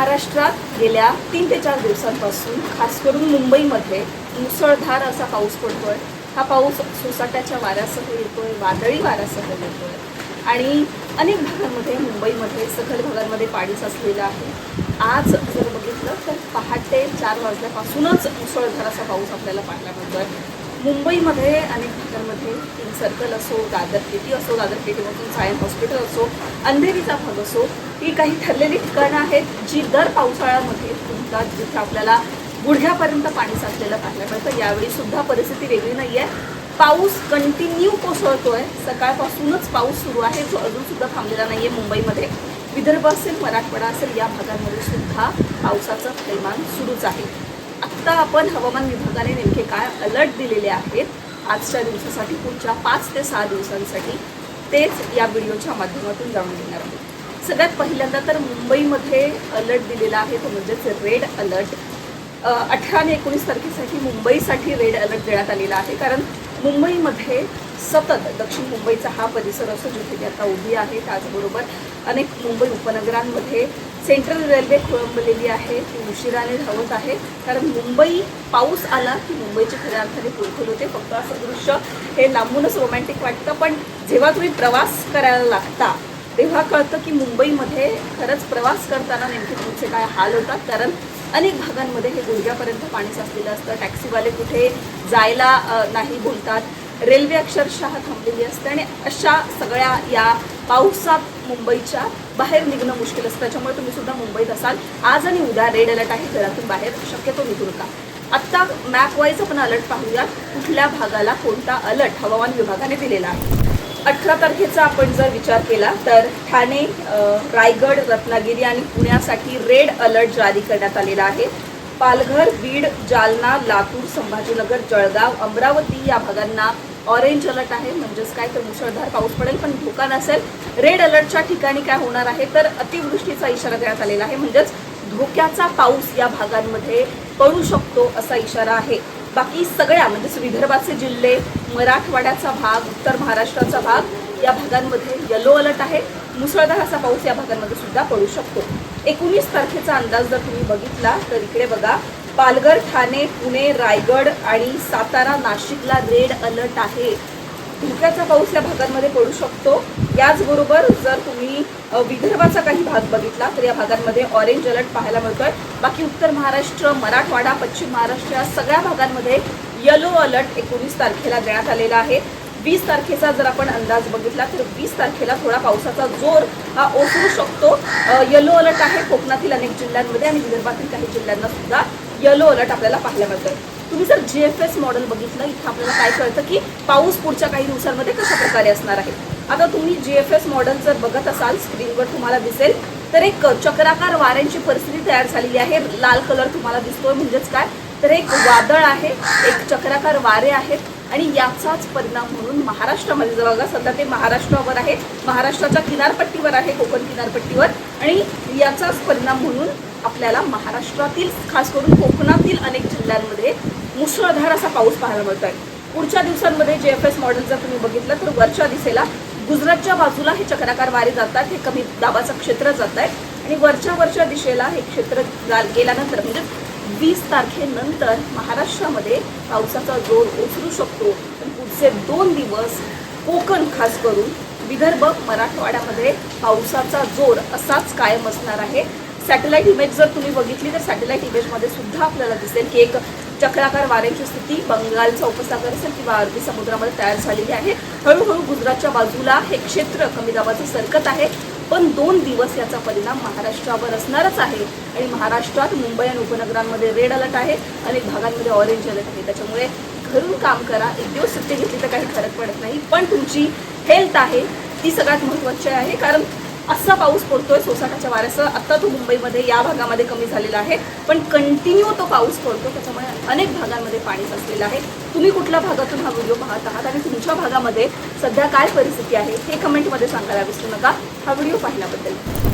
महाराष्ट्रात गेल्या तीन ते चार दिवसांपासून खास करून मुंबईमध्ये मुसळधार असा पाऊस पडतोय. हा पाऊस सोसाट्याच्या वाऱ्यासह येतोय वादळी वाऱ्यासह येतोय. आणि अनेक भागांमध्ये मुंबईमध्ये सखल भागांमध्ये पाणी साचलेलं आहे. आज जर बघितलं तर पहाटे चार वाजल्यापासूनच मुसळधार असा पाऊस आपल्याला पाहायला मिळतोय. मुंबईमध्ये अनेक भागांमध्ये किंग सर्कल असो दादर पेटी असो दादर पेटीमधून सायन्स हॉस्पिटल असो अंधेरीचा भाग असो ही काही ठरलेली ठिकाणं आहेत जी दर पावसाळ्यामध्ये तुमतात जिथे आपल्याला गुडघ्यापर्यंत पाणी साचलेलं पाहायला मिळतं. यावेळी सुद्धा परिस्थिती वेगळी नाही आहे. पाऊस कंटिन्यू कोसळतो आहे सकाळपासूनच पाऊस सुरू आहे. जो अजूनसुद्धा थांबलेला नाही आहे मुंबईमध्ये. विदर्भ असेल मराठवाडा असेल या भागांमध्ये सुद्धा पावसाचं थैमान सुरूच आहे. आत्ता आपण हवामान विभागाने नेमके काय अलर्ट दिलेले आहेत आजच्या दिवसासाठी पुढच्या पाच ते सहा दिवसांसाठी तेच या व्हिडिओच्या माध्यमातून जाणून घेणार आहोत. सगळ्यात पहिल्यांदा तर मुंबईमध्ये अलर्ट दिलेला आहे तो म्हणजेच रेड अलर्ट. अठरा आणि एकोणीस तारखेसाठी मुंबईसाठी रेड अलर्ट देण्यात आलेला आहे. कारण मुंबईमध्ये सतत दक्षिण मुंबईचा हा परिसर असो जिथे ती आता उभी आहे त्याचबरोबर अनेक मुंबई उपनगरांमध्ये सेंट्रल रेल्वे खोळंबलेली आहे ती उशिराने धावत आहे. कारण मुंबई पाऊस आला की मुंबईची खऱ्या अर्थाने फुलफुल होते. फक्त असं दृश्य हे लांबूनच रोमॅन्टिक वाटतं. पण जेव्हा तुम्ही प्रवास करायला लागता तेव्हा कळतं की मुंबईमध्ये खरंच प्रवास करताना नेमके तुमचे काय हाल होतात? कारण अनेक भागांमध्ये हे गुडघ्यापर्यंत पाणी साचलेलं असतं. टॅक्सीवाले कुठे जायला नाही बोलतात. रेल्वे अक्षरशः थांबलेली असते आणि अशा सगळ्या या पावसात मुंबईच्या बाहेर निघणं मुश्किल असतं. त्याच्यामुळे तुम्ही सुद्धा मुंबईत असाल. आज आणि उद्या रेड अलर्ट आहे घरातून बाहेर. शक्यतो निघू नका. आत्ता मॅपवाईज आपण अलर्ट पाहूयात. कुठल्या भागाला कोणता अलर्ट हवामान विभागाने दिलेला आहे? अठरा तारखेचा आपण जर विचार केला तर ठाणे रायगड रत्नागिरी आणि पुण्यासाठी रेड अलर्ट जारी करण्यात आलेला आहे. पालघर बीड जालना लातूर संभाजीनगर जळगाव अमरावती या भागांना ऑरेंज अलर्ट आहे. म्हणजेच काय? तर मुसळधार पाऊस पडेल पण धोका नसेल. रेड अलर्टच्या ठिकाणी काय होणार आहे? तर अतिवृष्टीचा इशारा देण्यात आलेला आहे. म्हणजेच धोक्याचा पाऊस या भागांमध्ये पडू शकतो असा इशारा आहे. बाकी सगळ्या म्हणजेच विदर्भाचे जिल्हे मराठवाड्याचा भाग उत्तर महाराष्ट्राचा भाग या भागांमध्ये येलो अलर्ट आहे. मुसळधार असा पाऊस या भागांमध्ये सुद्धा पडू शकतो. एकोणीस तारखेचा अंदाज जर तुम्ही बघितला तर इकडे बघा पालघर ठाणे पुणे रायगड आणि सातारा नाशिकला रेड अलर्ट आहे. धोक्याचा पाऊस या भागांमध्ये पडू शकतो. याचबरोबर जर तुम्ही विदर्भाचा काही भाग बघितला तर या भागांमध्ये ऑरेंज अलर्ट पाहायला मिळतोय. बाकी उत्तर महाराष्ट्र मराठवाडा पश्चिम महाराष्ट्र या सगळ्या भागांमध्ये येलो अलर्ट एकोणीस तारखेला देण्यात आलेला आहे. वीस तारखेचा जर आपण अंदाज बघितला तर वीस तारखेला थोडा पावसाचा जोर हा ओसरू शकतो. येलो अलर्ट आहे कोकणातील अनेक जिल्ह्यांमध्ये आणि विदर्भातील काही जिल्ह्यांना सुद्धा येलो अलर्ट आपल्याला पाहायला मिळतोय. तुम्ही जर जी एफ एस मॉडेल बघितलं इथं आपल्याला काय कळतं की पाऊस पुढच्या काही दिवसांमध्ये कशा प्रकारे असणार आहे. आता तुम्ही जी एफ एस मॉडेल जर बघत असाल स्क्रीनवर तुम्हाला दिसेल तर एक चक्राकार वाऱ्यांची परिस्थिती तयार झालेली आहे. लाल कलर तुम्हाला दिसतोय. म्हणजेच काय? तर एक वादळ आहे एक चक्राकार वारे आहेत आणि याचाच परिणाम म्हणून महाराष्ट्रामध्ये जर बघा सध्या ते महाराष्ट्रावर आहे महाराष्ट्राच्या किनारपट्टीवर आहे कोकण किनारपट्टीवर. आणि याचाच परिणाम म्हणून आपल्याला महाराष्ट्रातील खास करून कोकणातील अनेक जिल्ह्यांमध्ये मुसळधार असा पाऊस पाहायला आहे पुढच्या दिवसांमध्ये जे एफ एस मॉडेल जर तुम्ही बघितलं तर वरच्या दिशेला गुजरातच्या बाजूला हे चक्राकार वारे जातात हे कमी दाबाचं क्षेत्र जात आहे आणि वरच्या वरच्या दिशेला हे क्षेत्र गेल्यानंतर म्हणजे वीस तारखेनंतर महाराष्ट्रामध्ये पावसाचा जोर ओसरू शकतो. पण पुढचे दोन दिवस कोकण खास करून विदर्भ मराठवाड्यामध्ये पावसाचा जोर असाच कायम असणार आहे. सॅटेलाईट इमेज जर तुम्ही बघितली तर सॅटेलाईट इमेजमध्ये सुद्धा आपल्याला दिसेल की एक चक्राकार वाऱ्याची स्थिती बंगालचा उपसागर असेल किंवा अरबी समुद्रामध्ये तयार झालेली आहे. हळूहळू गुजरातच्या बाजूला हे क्षेत्र कमी दाबाचं सरकत आहे. पण दोन दिवस याचा परिणाम महाराष्ट्रावर असणारच आहे. आणि महाराष्ट्रात मुंबई आणि उपनगरांमध्ये रेड अलर्ट आहे अनेक भागांमध्ये ऑरेंज अलर्ट आहे. त्याच्यामुळे घरून काम करा. एक दिवस सुट्टी घेतली तर काही फरक पडत नाही. पण तुमची हेल्थ आहे ती सगळ्यात महत्त्वाची आहे. कारण असा पाऊस पडतोय सोसाट्याच्या वाऱ्यासह. आत्ता तो मुंबईमध्ये या भागामध्ये कमी झालेला आहे. पण कंटिन्यू तो पाऊस पडतो. त्याच्यामुळे अनेक भागांमध्ये पाणी साचलेलं आहे. तुम्ही कुठल्या भागातून हा व्हिडिओ पाहत आहात आणि तुमच्या भागामध्ये सध्या काय परिस्थिती आहे हे कमेंटमध्ये सांगायला विसरू नका. हा व्हिडिओ पाहिल्याबद्दल.